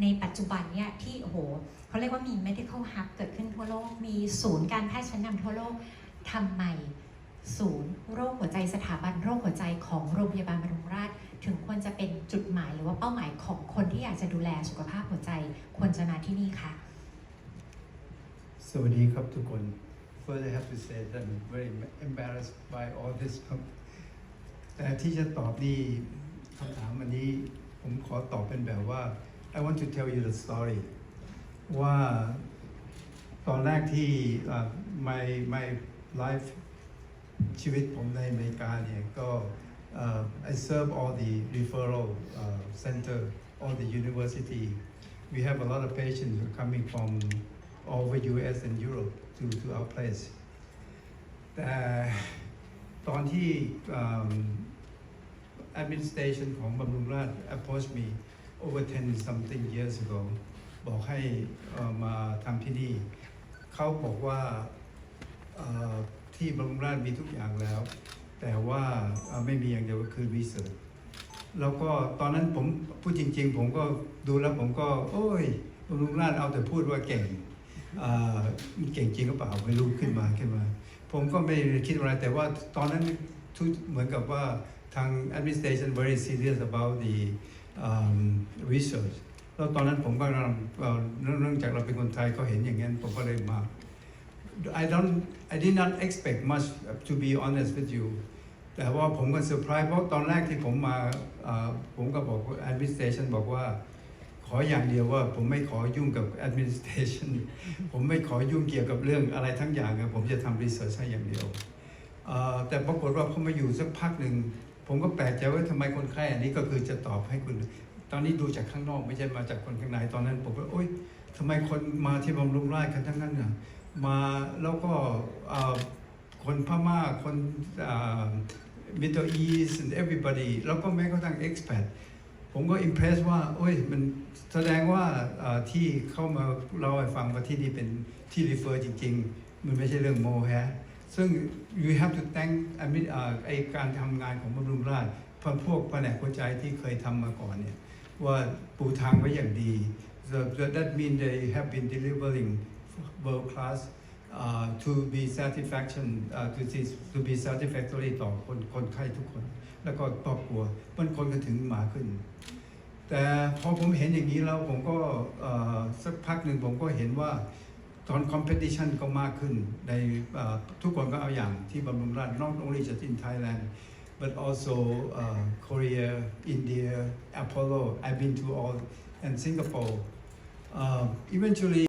ในปัจจุบันเนี่ยที่โอ้โหเขาเรียกว่ามี medical hub เกิดขึ้นทั่วโลก มีศูนย์การแพทย์ชั้นนำทั่วโลกทำไมศูนย์โรคหัวใจสถาบันโรคหัวใจของโรงพยาบาลบำรุงราษฎร์ถึงควรจะเป็นจุดหมายหรือว่าเป้าหมายของคนที่อยากจะดูแลสุขภาพหัวใจควรจะมาที่นี่ค่ะ สวัสดีครับทุกคน First I have to say that I'm very embarrassed by all this ครับแต่ที่จะตอบนี่คำถามอันนี้ผมขอตอบเป็นแบบว่า I want to tell you the story ว่าตอนแรกที่อ่า my my life ชีวิตผมในอเมริกาเนี่ยก็เอ่อ I serve all the referral uh, center all the university we have a lot of patients who are coming from all over US and Europe to to our place แต่ตอนที่อืม administration ของบำรุงราษฎร์ approached me over 10 something years ago บอกให้มาทำที่นี่ เขาบอกว่าที่บำรุงราษฎร์มีทุกอย่างแล้ว แต่ว่าไม่มีอย่างเดียวก็คือ research แล้วก็ตอนนั้นผมพูดจริง ๆ ผมก็ดูแล้วผมก็ โอ้ยบำรุงราษฎร์เอาแต่พูดว่าเก่งเเก่งจริงหรือเปล่าไม่รู้ขึ้นมาขึ้นมา ผมก็ไม่คิดอะไรแต่ว่าตอนนั้นทุกเหมือนกับว่าทาง administration very serious about the um, research แล้วตอนนั้นผมก็กำลังเอ่อเนื่องจากเราเป็นคนไทยก็เห็นอย่างนั้นผมก็เลยมา I don't I did not expect much to be honest with you แต่ว่าผมก็เซอร์ไพรส์เพราะตอนแรกที่ผมมาผมก็บอก administration บอกว่า ขออย่างเดียวว่าผมไม่ขอยุ่งกับ administration ผมไม่ขอยุ่งเกี่ยวกับเรื่องอะไรทั้งอย่างผมจะทำ research ให้อย่างเดียว แต่ปรากฏว่าพอมาอยู่สักพักหนึ่ง ผมก็แปลกใจว่าทำไมคนไข้อันนี้ก็คือจะตอบให้คุณ ตอนนี้ดูจากข้างนอกไม่ใช่มาจากคนข้างในตอนนั้น ผมก็โอ๊ยทำไมคนมาที่บำรุงราษฎร์กันทั้งนั้นน่ะมาแล้วก็คนพม่าคนเอ่อ Middle East and everybody แล้วก็แม้กระทั่ง expat ผมก็อิมเพรสว่า โอ้ย มันแสดงว่าที่เข้ามาเล่าให้ฟังว่าที่นี่เป็นที่รีเฟอร์จริง ๆ มันไม่ใช่เรื่องโมฮะ ซึ่ง you have to thank ไอ้มิเอ่อไอการทำงานของบำรุงราษฎร์พวกพวกแผนกหัวใจที่เคยทำมาก่อนเนี่ยว่าปูทางไว้อย่างดี so so that mean they have been delivering world class uh, to be satisfaction uh, to see to be satisfactory ต่อคนคนไข้ทุกคน แล้วก็ครอบครัวมันคนก็ถึงมาขึ้น แต่พอผมเห็นอย่างนี้แล้วผมก็สักพักหนึ่งผมก็เห็นว่า ตอนคอมเพติชันก็มากขึ้นในทุกคนก็เอาอย่างที่บำรุงราษฎร์ not only just in Thailand but also uh, Korea India Apollo I've been to all and Singapore uh, eventually